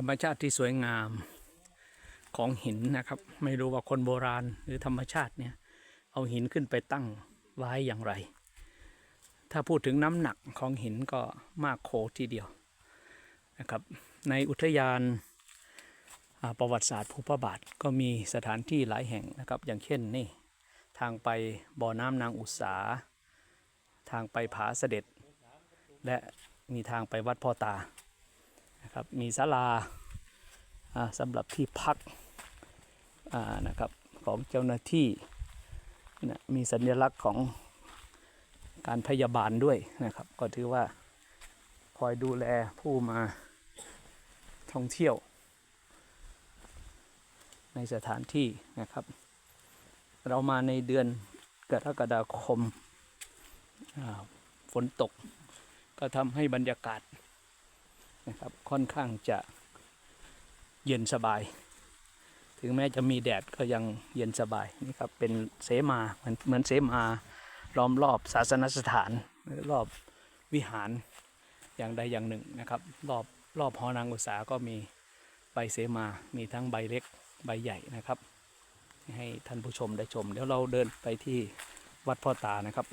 ธรรมชาติที่สวยงามของหินนะครับ ไม่รู้ว่าคนโบราณหรือธรรมชาติเนี่ยเอาหินขึ้นไปตั้งไว้อย่างไร ถ้าพูดถึงน้ำหนักของหินก็มากโขทีเดียวนะครับ ในอุทยานประวัติศาสตร์ภูพระบาทก็มีสถานที่หลายแห่งนะครับ อย่างเช่นนี่ทางไปบ่อน้ำนางอุษา ทางไปผาเสด็จ และมีทางไปวัดพ่อตา นะครับมีศาลาสำหรับที่พักนะครับของเจ้าหน้าที่นะมีสัญลักษณ์ของการพยาบาลด้วยนะครับ ก็ถือว่าคอยดูแลผู้มาท่องเที่ยว ในสถานที่นะครับ เรามาในเดือนกรกฎาคมฝนตกก็ทำให้บรรยากาศ นะครับ ค่อนข้างจะเย็นสบาย ถึงแม้จะมีแดดก็ยังเย็นสบายนี่ครับเป็นเสมาเหมือนเหมือนเสมาล้อมรอบศาสนสถานรอบวิหารอย่างใดอย่างหนึ่งนะครับ รอบรอบหอนางอุตสาก็มีใบเสมา มีทั้งใบเล็กใบใหญ่นะครับ ให้ท่านผู้ชมได้ชม เดี๋ยวเราเดินไปที่วัดพ่อตานะครับ